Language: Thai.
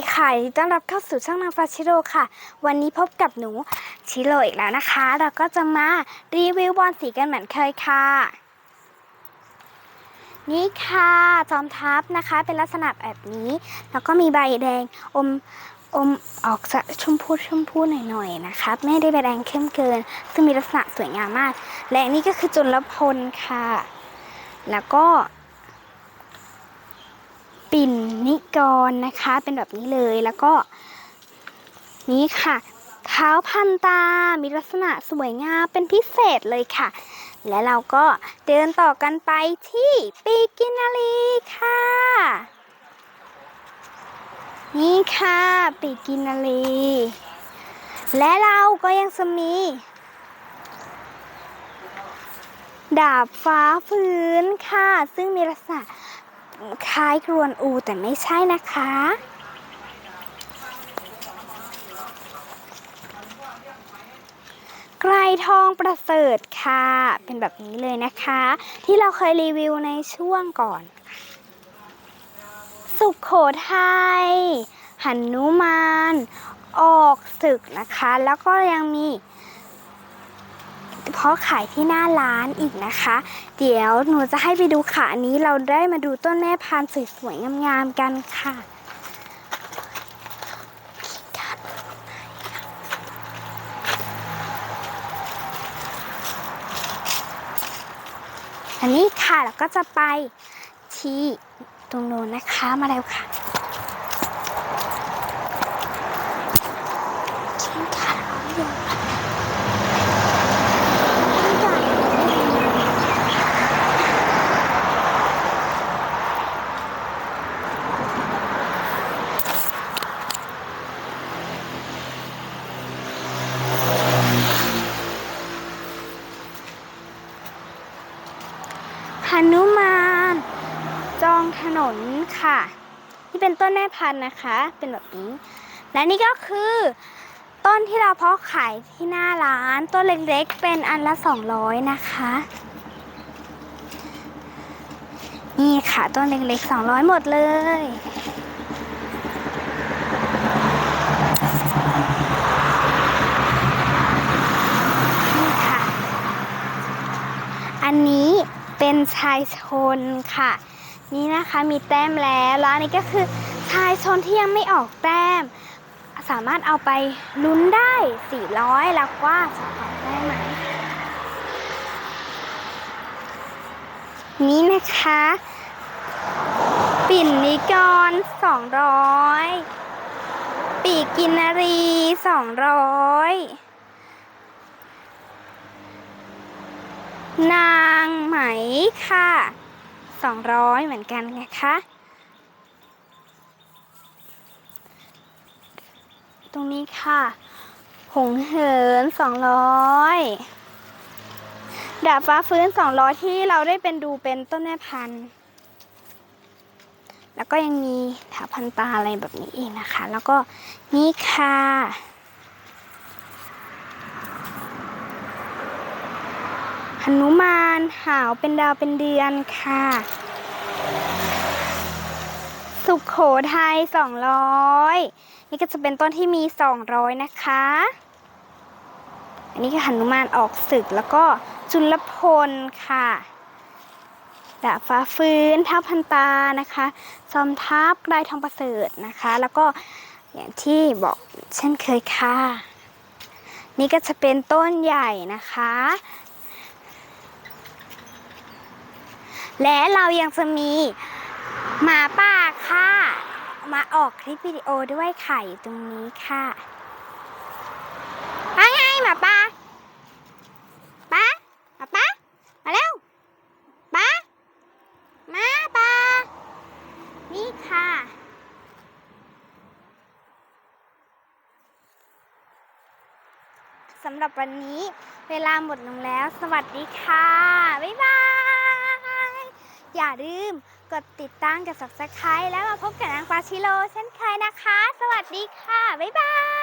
ดีค่ะยินดีต้อนรับเข้าสู่ช่องนางฟ้าชิโร่ค่ะ วันนี้พบกับหนูชิโร่อีกแล้วนะคะ เราก็จะมารีวิวบอลสีกันเหมือนเคยค่ะ นี่ค่ะจอมทัพนะคะ เป็นลักษณะแบบนี้ แล้วก็มีใบแดงอมอมออกจะชมพูชมพูหน่อยๆนะคะไม่ได้ใบแดงเข้มเกิน ซึ่งมีลักษณะสวยงามมาก และนี่ก็คือจุลพลค่ะ แล้วก็ ปิ่น กรนะคะเป็นแบบนี้เลยแล้วก็ นี่ค่ะเท้าพันตา มีลักษณะสวยงามเป็นพิเศษเลยค่ะ และเราก็เดินต่อกันไปที่ปีกินารีค่ะ นี่ค่ะปีกินารีและเราก็ยังจะมี ดาบฟ้าฟื้นค่ะ ซึ่งมีลักษณะ คล้ายกรวนอูแต่ไม่ใช่นะคะ ไกรทองประเสริฐค่ะ เป็นแบบนี้เลยนะคะ ที่เราเคยรีวิวในช่วงก่อน สุขโขทัยหันนุมาน ออกศึกนะคะ แล้วก็ยังมี พราะขายที่หน้าร้านอีกนะคะ เดี๋ยวหนูจะให้ไปดูค่ะอันนี้เราได้มาดูต้นแม่พันธุ์สวยๆงามๆกันค่ะอันนี้ค่ะเราก็จะไปที่ตรงโน้นนะคะมาแล้วค่ะเชิญค่ะร้องอยู่ค่ะ หนุมาน จองถนนค่ะ นี่เป็นต้นแม่พันธุ์นะคะ เป็นแบบนี้ และนี่ก็คือ ต้นที่เราเพาะขายที่หน้าร้าน ต้นเล็กๆ เป็นอันละ200นะคะ นี่ค่ะ ต้นเล็กๆ200หมดเลย นี่ค่ะ อันนี้ เป็นชายชนค่ะ นี่นะคะมีแต้มแล้วแล้วอันนี้ก็คือชายชนที่ยังไม่ออกแต้ม สามารถเอาไปลุ้นได้ 400 แล้วว่าจะออกได้ไหมนี่นะคะ ปิ่นนิกร 200 ปีกินารี 200 นางไหม ค่ะ 200 เหมือนกันนะคะ ตรงนี้ค่ะ หงเหิน 200 ดาบฟ้าฟื้น 200 ที่เราได้เป็นดูเป็นต้นแม่พันธุ์ แล้วก็ยังมีถาพันตาอะไรแบบนี้อีกนะคะ แล้วก็นี่ค่ะ หนุมานหาวเป็นดาวเป็นเดือนค่ะ สุขโขทัย200นี่ก็จะเป็นต้นที่มี200นะคะ อันนี้ก็หนุมานออกศึกแล้วก็จุลพลค่ะดาบฟ้าฟื้นทัพพันตานะคะซอมทัพไกรทองประเสริฐนะคะ แล้วก็อย่างที่บอกเช่นเคยค่ะ นี่ก็จะเป็นต้นใหญ่นะคะ และเรายังจะมีหมาป่าค่ะ มาออกคลิปวิดีโอด้วยค่ะอยู่ตรงนี้ค่ะมาไงหมาป่าป้าหมาป่ามาเร็วป้ามาป่านี่ค่ะสำหรับวันนี้เวลาหมดลงแล้ว สวัสดีค่ะ บ๊ายบาย ลืม กดติดตามกับ subscribe แล้วมาพบกับนางฟ้าชิโร่เช่นเคยนะคะ สวัสดีค่ะ บ๊ายบาย